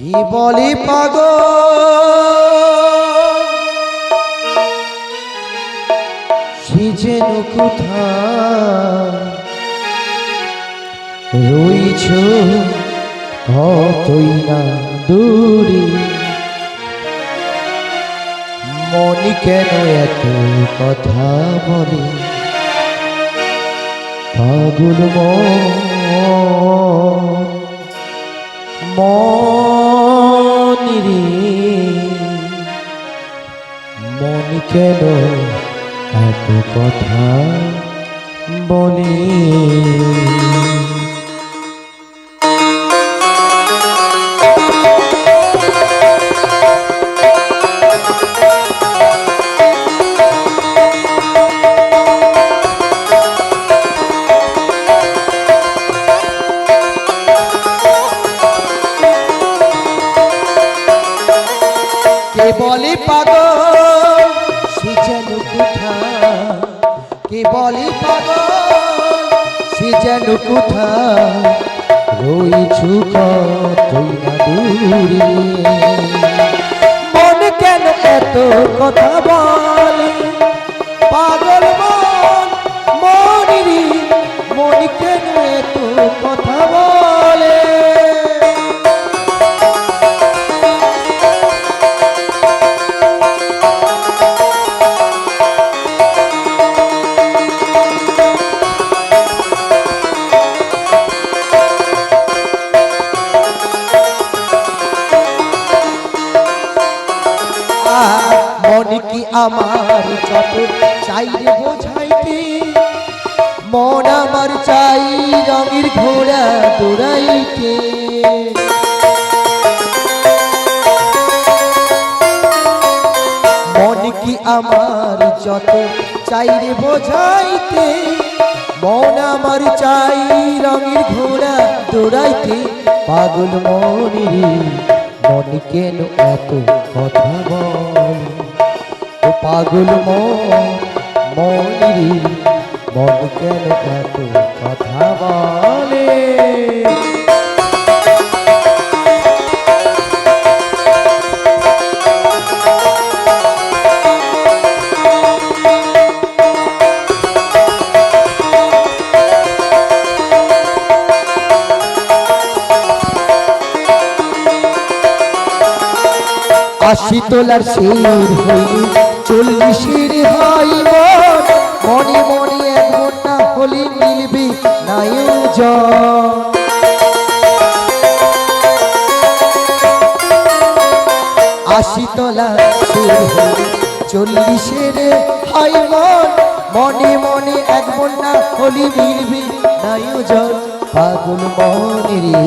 কি বলি পাগ সে যেন কোথায়? রইছ কতই না দূরে। মনি কেন এত কথা বলে? পাগল মনি রে। মন কেন এত কথা বলে? বলে পাগল। সে যেন কে বলে পাগল? সে যেন কোথা দূরে? মন কেন এত কথা বলে? পাগল মন মনিরি মন কেন এত কথা মন কি আমার যত চাইরে বোঝাইতে? মন আমার চাই রঙের ঘোড়া দৌড়াইতে। কি আমার যত চাইরে বোঝাইতে, মন আমার চাই রঙের ঘোড়া দৌড়াইতে। পাগল মনিরে, মন কেন এত কথা বল? ও পাগল মন মনিরে, মন কেন এত কথা বলে? আশি তোলার শের হইল চল্লিশের হয় মন মনে এক ঘণ্টা হলি মিলবি নায়োজন আশি তোলা শের হইল চল্লিশের হয় মন মনে এক ঘণ্টা হলি মিলবি নায়োজন পাগল মনে রে,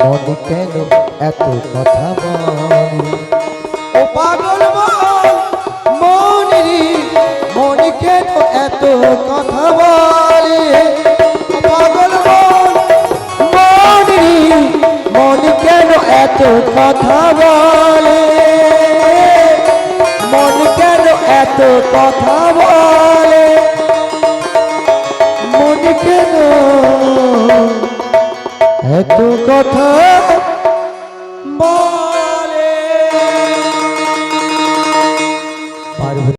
মনে কেন এত কথা বল? ও এত কথা বলে। মন কেন এত কথা বলে। মন কেন এত কথা বলে। কথা